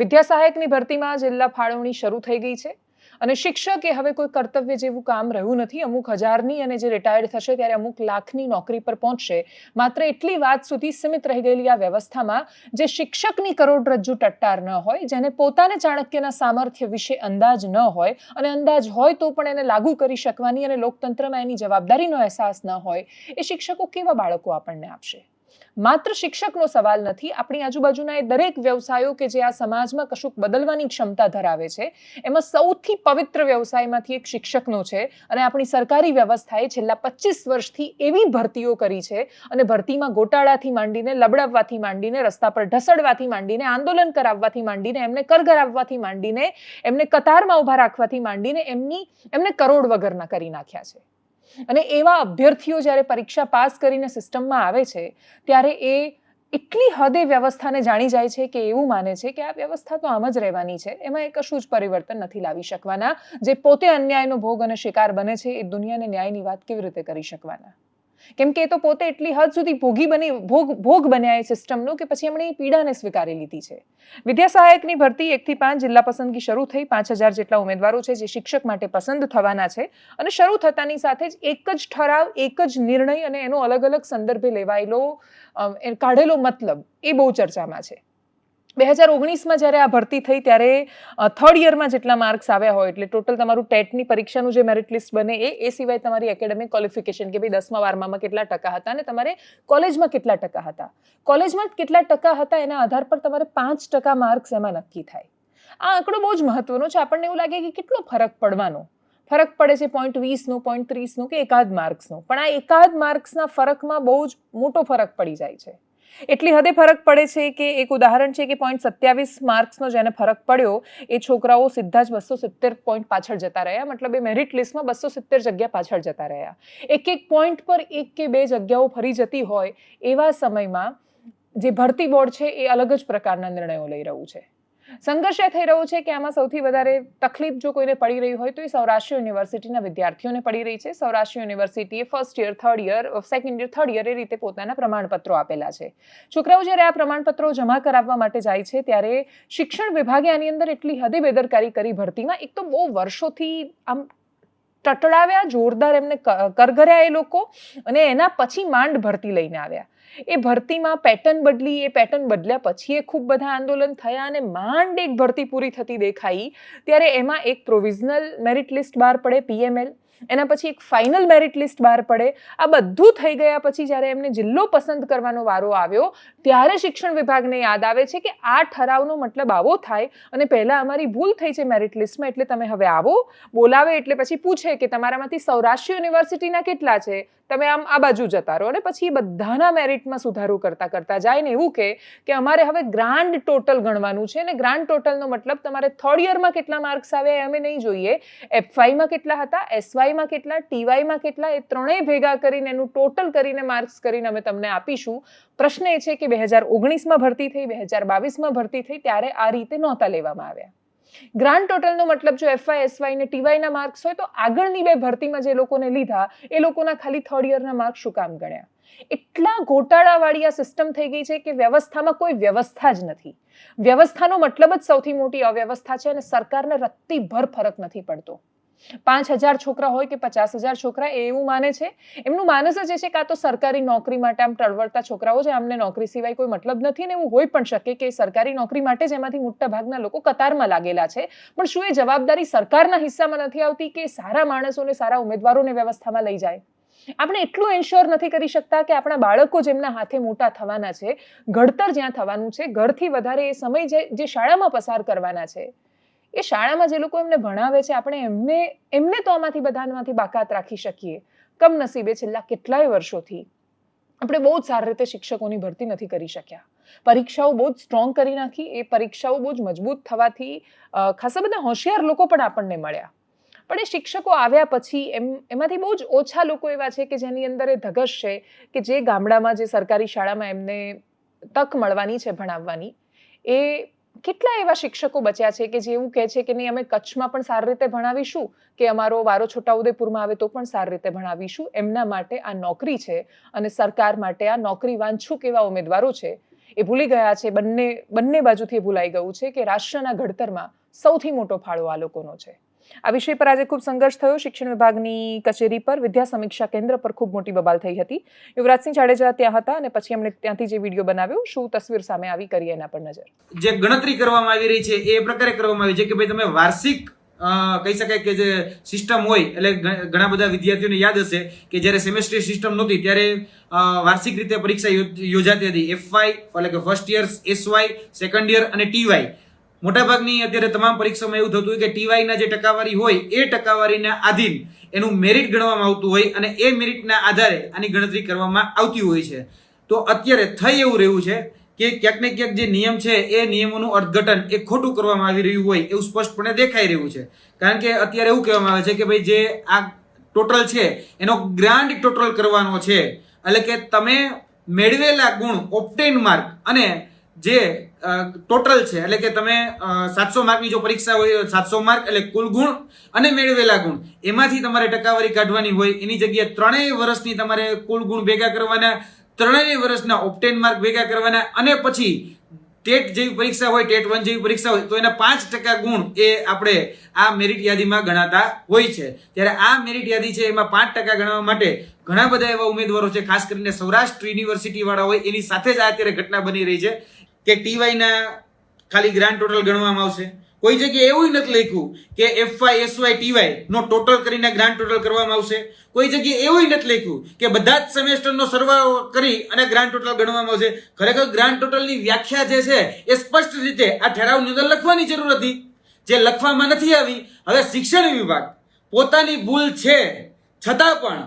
વિદ્યા સહાયકની ભરતીમાં જિલ્લા ફાળવણી શરૂ થઈ ગઈ છે અને શિક્ષક હવે કોઈ કર્તવ્ય જેવું કામ રહ્યું નથી. અમુક હજારની અને જે રિટાયર્ડ થશે ત્યારે અમુક લાખની નોકરી પર પહોંચશે. માત્ર એટલી વાત સુધી સીમિત રહી ગયેલી આ વ્યવસ્થામાં જે શિક્ષકની કરોડરજ્જુ ટટ્ટાર ન હોય, જેને પોતાને ચાણક્યના સામર્થ્ય વિશે અંદાજ ન હોય અને અંદાજ હોય તો પણ એને લાગુ કરી શકવાની અને લોકતંત્રમાં એની જવાબદારીનો અહેસાસ ન હોય, એ શિક્ષકો કેવા બાળકો આપણને આપશે? માત્ર શિક્ષકનો સવાલ નથી, આપણી આજુબાજુના એ દરેક વ્યવસાયો કે જે આ સમાજમાં કશુંક બદલવાની ક્ષમતા ધરાવે છે, એમાં સૌથી પવિત્ર વ્યવસાયમાંથી એક શિક્ષકનો છે અને આપણી સરકારી વ્યવસ્થાએ છેલ્લા પચીસ વર્ષથી એવી ભરતીઓ કરી છે અને ભરતીમાં ગોટાળાથી માંડીને, લબડાવવાથી માંડીને, રસ્તા પર ઢસડવાથી માંડીને, આંદોલન કરાવવાથી માંડીને, એમને કરગરાવવાથી માંડીને, એમને કતારમાં ઊભા રાખવાથી માંડીને એમની, એમને કરોડ વગરના કરી નાખ્યા છે. અને એવા અભ્યર્થીઓ જ્યારે પરીક્ષા પાસ કરીને સિસ્ટમમાં આવે છે, ત્યારે એ એટલી હદે વ્યવસ્થાને જાણી જાય છે કે એવું માને છે કે આ વ્યવસ્થા તો આમ જ રહેવાની છે. એમાં એ કશું જ પરિવર્તન નથી લાવી શકવાના. જે પોતે અન્યાયનો ભોગ અને શિકાર બને છે એ દુનિયાને ન્યાયની વાત કેવી રીતે કરી શકવાના? કેમ કે એ તો પોતે એટલી હદ સુધી ભોગી બની, ભોગ ભોગ બન્યા એ સિસ્ટમનો કે પછી એમણે એ પીડાને સ્વીકારી લીધી છે. વિદ્યા સહાયકની ભરતી એકથી પાંચ જિલ્લા પસંદગી શરૂ થઈ, પાંચ હજાર જેટલા ઉમેદવારો છે જે શિક્ષક માટે પસંદ થવાના છે અને શરૂ થતાની સાથે જ એક જ ઠરાવ, એક જ નિર્ણય અને એનો અલગ અલગ સંદર્ભે લેવાયેલો કાઢેલો મતલબ એ બહુ ચર્ચામાં છે. બે હજાર ઓગણીસમાં જ્યારે આ ભરતી થઈ ત્યારે થર્ડ યરમાં જેટલા માર્ક્સ આવ્યા હોય, એટલે ટોટલ તમારું ટેટની પરીક્ષાનું જે મેરિટ લિસ્ટ બને એ એ સિવાય તમારી એકેડેમિક ક્વોલિફિકેશન કે ભાઈ દસમા, બારમામાં કેટલા ટકા હતા અને તમારે કોલેજમાં કેટલા ટકા હતા. કોલેજમાં કેટલા ટકા હતા એના આધાર પર તમારે પાંચ ટકા માર્ક્સ એમાં નક્કી થાય. આ આંકડો બહુ જ મહત્વનો છે. આપણને એવું લાગે કે કેટલો ફરક પડવાનો. ફરક પડે છે પોઈન્ટ વીસનો પોઈન્ટ ત્રીસનો કે એકાદ માર્ક્સનો પણ આ એકાદ માર્ક્સના ફરકમાં બહુ જ મોટો ફરક પડી જાય છે. એટલી હદે ફરક પડે છે કે એક ઉદાહરણ છે કે પોઈન્ટ સત્યાવીસ માર્ક્સનો જેને ફરક પડ્યો, એ છોકરાઓ સીધા જ બસો સિત્તેર પોઈન્ટ પાછળ જતા રહ્યા. મતલબ એ મેરિટ લિસ્ટમાં બસો સિત્તેર જગ્યા પાછળ જતા રહ્યા. એક એક પોઈન્ટ પર એક કે બે જગ્યાઓ ફરી જતી હોય એવા સમયમાં જે ભરતી બોર્ડ છે એ અલગ જ પ્રકારના નિર્ણયો લઈ રહ્યું છે. સંઘર્ષ એ થઈ રહ્યો છે કે આમાં સૌથી વધારે તકલીફ જો કોઈને પડી રહી હોય તો એ સૌરાષ્ટ્ર યુનિવર્સિટીના વિદ્યાર્થીઓને પડી રહી છે. સૌરાષ્ટ્ર યુનિવર્સિટીએ first year third year second year third year એ રીતે પોતાના પ્રમાણપત્રો આપેલા છે. છોકરાઓ જ્યારે આ પ્રમાણપત્રો જમા કરાવવા માટે જાય છે ત્યારે શિક્ષણ વિભાગે આની અંદર એટલી હદે બેદરકારી કરી ભરતીમાં. એક તો બહુ વર્ષોથી આમ ટટડાવ્યા, જોરદાર એમને કરગર્યા એ લોકો અને એના પછી માંડ ભરતી લઈને આવ્યા. એ ભરતીમાં પેટર્ન બદલી, એ પેટર્ન બદલ્યા પછી એ ખૂબ બધા આંદોલન થયા અને માંડ એક ભરતી પૂરી થતી દેખાઈ. ત્યારે એમાં એક પ્રોવિઝનલ મેરિટ લિસ્ટ બહાર પડે પીએમએલ એના પછી એક ફાઇનલ મેરિટ લિસ્ટ બહાર પડે. આ બધું થઈ ગયા પછી જ્યારે એમને જિલ્લો પસંદ કરવાનો વારો આવ્યો, ત્યારે શિક્ષણ વિભાગને યાદ આવે છે કે આ ઠરાવનો મતલબ આવો થાય અને પહેલાં અમારી ભૂલ થઈ છે મેરિટ લિસ્ટમાં એટલે તમે હવે આવો. બોલાવે એટલે પછી પૂછે કે તમારામાંથી સૌરાષ્ટ્ર યુનિવર્સિટીના કેટલા છે? તમે આમ આ બાજુ જતા રહો અને પછી બધાના મેરિટમાં સુધારો કરતા કરતા જાય ને એવું કે કે અમારે હવે ગ્રાન્ડ ટોટલ ગણવાનું છે અને ગ્રાન્ડ ટોટલનો મતલબ તમારે થર્ડ યરમાં કેટલા માર્ક્સ આવે અમે નહીં જોઈએ. એફવાયમાં કેટલા હતા એસવાયમાં કેટલા ટીવાયમાં કેટલા, એ ત્રણેય ભેગા કરીને એનું ટોટલ કરીને માર્ક્સ કરીને અમે તમને આપીશું. પ્રશ્ન એ છે કે બે હજાર ઓગણીસમાં ભરતી થઈ, બે હજાર બાવીસમાં ભરતી થઈ, ત્યારે આ રીતે નહોતા લેવામાં આવ્યા. ગ્રાન્ડ ટોટલનો મતલબ જો એફવાય એસવાય ને ટીવાયના માર્ક્સ હોય તો આગળની બે ભરતીમાં જે લોકોને લીધા, એ લોકોના ખાલી થર્ડ યરના માર્ક્સ શું કામ ગણ્યા? એટલા ગોટાળાવાળી આ સિસ્ટમ થઈ ગઈ છે કે વ્યવસ્થામાં કોઈ વ્યવસ્થા જ નથી. વ્યવસ્થાનો મતલબ જ સૌથી મોટી અવ્યવસ્થા છે અને સરકારને રત્તીભર ફરક નથી પડતો. પાંચ હજાર છોકરા હોય કે પચાસ હજાર છોકરા એવું માને છે. એમનું માનસ જ એ છે કે તો સરકારી નોકરી માટે આમ ટળવળતા છોકરાઓ છે. આમને નોકરી સિવાય કોઈ મતલબ નથી ને એવું હોઈ પણ શકે કે સરકારી નોકરી માટે જ એમાંથી મોટા ભાગના લોકો કતારમાં લાગેલા છે. પણ શું એ જવાબદારી સરકારના હિસ્સામાં નથી આવતી કે સારા માણસોને, સારા ઉમેદવારોને વ્યવસ્થામાં લઈ જાય? આપણે એટલું એન્શ્યોર નથી કરી શકતા કે આપણા બાળકો જેમના હાથે મોટા થવાના છે. ઘડતર જ્યાં થવાનું છે, ઘરથી વધારે એ સમય જે શાળામાં પસાર કરવાના છે. એ શાળામાં જે લોકો એમને ભણાવે છે, આપણે એમને એમને તો આમાંથી બધામાંથી બાકાત રાખી શકીએ. કમનસીબે છેલ્લા કેટલાય વર્ષોથી આપણે બહુ જ સારી રીતે શિક્ષકોની ભરતી નથી કરી શક્યા. પરીક્ષાઓ બહુ જ સ્ટ્રોંગ કરી નાખી, એ પરીક્ષાઓ બહુ જ મજબૂત થવાથી ખાસા બધા હોશિયાર લોકો પણ આપણને મળ્યા. પણ એ શિક્ષકો આવ્યા પછી એમ, એમાંથી બહુ જ ઓછા લોકો એવા છે કે જેની અંદર એ ધગશ છે કે જે ગામડામાં, જે સરકારી શાળામાં એમને તક મળવાની છે ભણાવવાની, એ કેટલા એવા શિક્ષકો બચ્યા છે કે જે એવું કહે છે કે નહીં, અમે કચ્છમાં પણ સારી રીતે ભણાવીશું કે અમારો વારો છોટાઉદેપુરમાં આવે તો પણ સારી રીતે ભણાવીશું. એમના માટે આ નોકરી છે અને સરકાર માટે આ નોકરી વાંછુક એવા ઉમેદવારો છે એ ભૂલી ગયા છે. બંને બંને બાજુથી ભૂલાઈ ગયું છે કે રાષ્ટ્રના ઘડતરમાં સૌથી મોટો ફાળો આ લોકોનો છે. આ વિષય પર આજે ખૂબ સંઘર્ષ થયો. શિક્ષણ વિભાગની કચેરી પર વિદ્યા સમીક્ષા કેન્દ્ર પર ખૂબ મોટી બબાલ થઈ હતી. યુવરાજસિંહ જાડેજા ત્યાં હતા અને પછી એમણે ત્યાંથી જે વીડિયો બનાવ્યો, શું તસવીર સામે આવી કરી એના પર નજર. જે ગણતરી કરવામાં આવી રહી છે, એ પ્રકારે કરવામાં આવી છે કે ભાઈ તમે વાર્ષિક કહી શકાય કે જે સિસ્ટમ હોય, એટલે ઘણા બધા વિદ્યાર્થીઓને યાદ હશે કે જ્યારે સેમેસ્ટર સિસ્ટમ નહોતી, ત્યારે વાર્ષિક રીતે પરીક્ષા યોજાતી હતી. એફવાય એટલે કે first year SY second year અને ટીવાય મોટાભાગની અત્યારે તમામ પરીક્ષામાં એવું થતું હોય કે ટીવાયના જે ટકાવારી હોય એ ટકાવારીના આધીન એનું મેરિટ ગણવામાં આવતું હોય અને એ મેરિટના આધારે આની ગણતરી કરવામાં આવતી હોય છે. તો અત્યારે થઈ એવું રહ્યું છે કે ક્યાંક ને ક્યાંક જે નિયમ છે એ નિયમોનું અર્થઘટન એ ખોટું કરવામાં આવી રહ્યું હોય એવું સ્પષ્ટપણે દેખાઈ રહ્યું છે. કારણ કે અત્યારે એવું કહેવામાં આવે છે કે ભાઈ જે આ ટોટલ છે એનો ગ્રાન્ડ ટોટલ કરવાનો છે. એટલે કે તમે મેળવેલા ગુણ ઓપ્ટેન માર્ક અને જે ટોટલ છે. એટલે કે તમે સાતસો માર્કની જો પરીક્ષા હોય સાતસો માર્ક એટલે કુલ ગુણ અને મેળવેલા ગુણ. એમાંથી તમારે ટકાવારી કાઢવાની હોય, એની જગ્યાએ ત્રણેય વર્ષની તમારે કુલ ગુણ ભેગા કરવાના, ત્રણેય વર્ષના ઓપ્ટેન માર્ક ભેગા કરવાના, અને પછી ટેટ જેવી પરીક્ષા હોય, ટેટ વન જેવી પરીક્ષા હોય, તો એના પાંચ ટકા ગુણ એ આપણે આ મેરિટ યાદીમાં ગણાતા હોય છે. ત્યારે આ મેરિટ યાદી છે, એમાં પાંચ ટકા ગણવા માટે ઘણા બધા એવા ઉમેદવારો છે, ખાસ કરીને સૌરાષ્ટ્ર યુનિવર્સિટી વાળા હોય, એની સાથે જ આ અત્યારે ઘટના બની રહી છે. કે ટીવાયના ખાલી ગ્રાન્ડ ટોટલ ગણવામાં આવશે. કોઈ જગ્યાએ એવું નથી લખ્યું કે એફવાય એસવાય ટીવાય નો ટોટલ કરીને ગ્રાન્ડ ટોટલ કરવામાં આવશે. કોઈ જગ્યાએ એવું નથી લખ્યું કે બધા જ સેમેસ્ટરનો સરવાળો કરી અને ગ્રાન્ડ ટોટલ ગણવામાં આવશે. ખરેખર ગ્રાન્ડ ટોટલની વ્યાખ્યા જે છે એ સ્પષ્ટ રીતે આ ઠરાવની અંદર લખવાની જરૂર હતી. જે લખવામાં નથી આવી, હવે શિક્ષણ વિભાગ પોતાની ભૂલ છે. છતાં પણ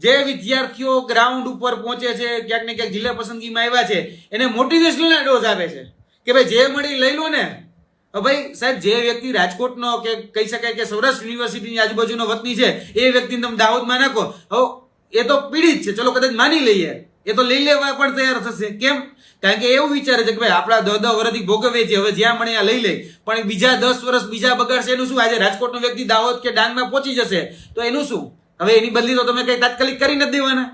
જે વિદ્યાર્થીઓ ગ્રાઉન્ડ ઉપર પહોંચે છે, ક્યાંક ને ક્યાંક જિલ્લા પસંદગીમાં આવ્યા છે, એને મોટિવેશનલ ડોઝ આપે છે. કે ભાઈ, જે મળી લઈ લો ને. ભાઈ, સાહેબ, જે વ્યક્તિ રાજકોટનો કે કહી શકાય કે સૌરાષ્ટ્ર યુનિવર્સિટીની આજુબાજુનો વતની છે, એ વ્યક્તિને તમે દાહોદમાં નાખો. હવે એ તો પીડિત છે, ચલો કદાચ માની લઈએ. એ તો લઈ લેવા પણ તૈયાર થશે. કેમ? કારણ કે એવું વિચારે છે કે ભાઈ, આપણા દસ દસ વર્ષથી ભોગવીએ છીએ, હવે જ્યાં મળે લઈ લે પણ બીજા દસ વર્ષ બીજા બગાડશે એનું શું? આજે રાજકોટનો વ્યક્તિ દાહોદ કે ડાંગમાં પહોંચી જશે, તો એનું શું? હવે એની બદલી તો તમે કઈ તાત્કાલિક કરી નથી દેવાના.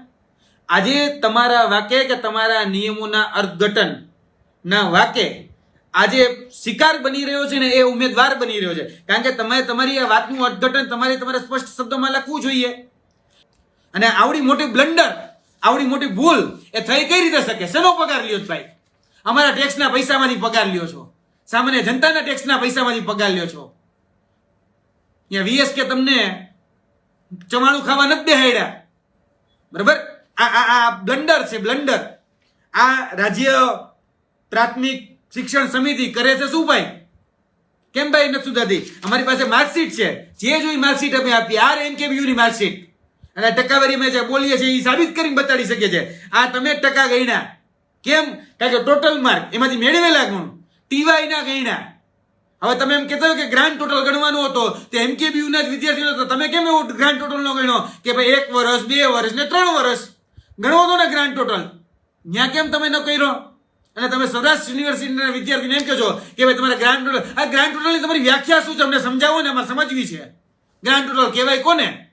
આજે તમારા વાકે કે તમારા નિયમોના અર્થઘટન ના વાકે આજે શિકાર બની રહ્યો છે ને એ ઉમેદવાર બની રહ્યો છે. કારણ કે તમે તમારી આ વાતનું અર્થઘટન તમારે તમારે સ્પષ્ટ શબ્દોમાં લખવું જોઈએ. અને આવડી મોટી બ્લન્ડર, આવડી મોટી ભૂલ એ થઈ કઈ રીતે શકે? શેનો પગાર લ્યો છો ભાઈ? અમારા ટેક્સના પૈસામાંથી પગાર લ્યો છો. સામાન્ય જનતાના ટેક્સના પૈસામાંથી પગાર લ્યો છો. અહીંયા વીએસ કે તમને ચવાણું ખાવા નથી બેહાડ્યા બરાબર? આ આ આ બ્લન્ડર છે, બ્લન્ડર. આ રાજ્ય પ્રાથમિક શિક્ષણ સમિતિ કરે છે શું ભાઈ? કેમ ભાઈ નથી સુધારતી? અમારી પાસે માર્કશીટ છે. જે જોઈ માર્કશીટ અમે આપીએ. આર એમ કે ની માર્કશીટ. અને ટકાવારી અમે જે બોલીએ છીએ એ સાબિત કરીને બતાડી શકે છે આ તમે ટકા ગણ્યા. કેમ? કારણ કે ટોટલ માર્ક એમાંથી મેળવેલા ગુણ. ટીવાય ના ગણ્યા. હવે તમે એમ કહેતા કે ગ્રાન્ડ ટોટલ ગણવાનો હતો, તે કે ના જ વિદ્યાર્થીઓ હતો તમે કેમ એવું ગ્રાન્ડ ટોટલ નો ગણ્યો? કે ભાઈ એક વર્ષ, બે વર્ષ ને ત્રણ વર્ષ. ગણવો હતો ને ગ્રાન્ડ ટોટલ ત્યાં કેમ તમે ન કર્યો? અને તમે સૌરાષ્ટ્ર યુનિવર્સિટીના વિદ્યાર્થીને એમ કહો કે ભાઈ તમારે ગ્રાન્ડ ટોટલ આ ગ્રાન્ડ ટોટલની તમારી વ્યાખ્યા શું છે? અમને સમજાવો ને, અમારે સમજવી છે. ગ્રાન્ડ ટોટલ કહેવાય કોને?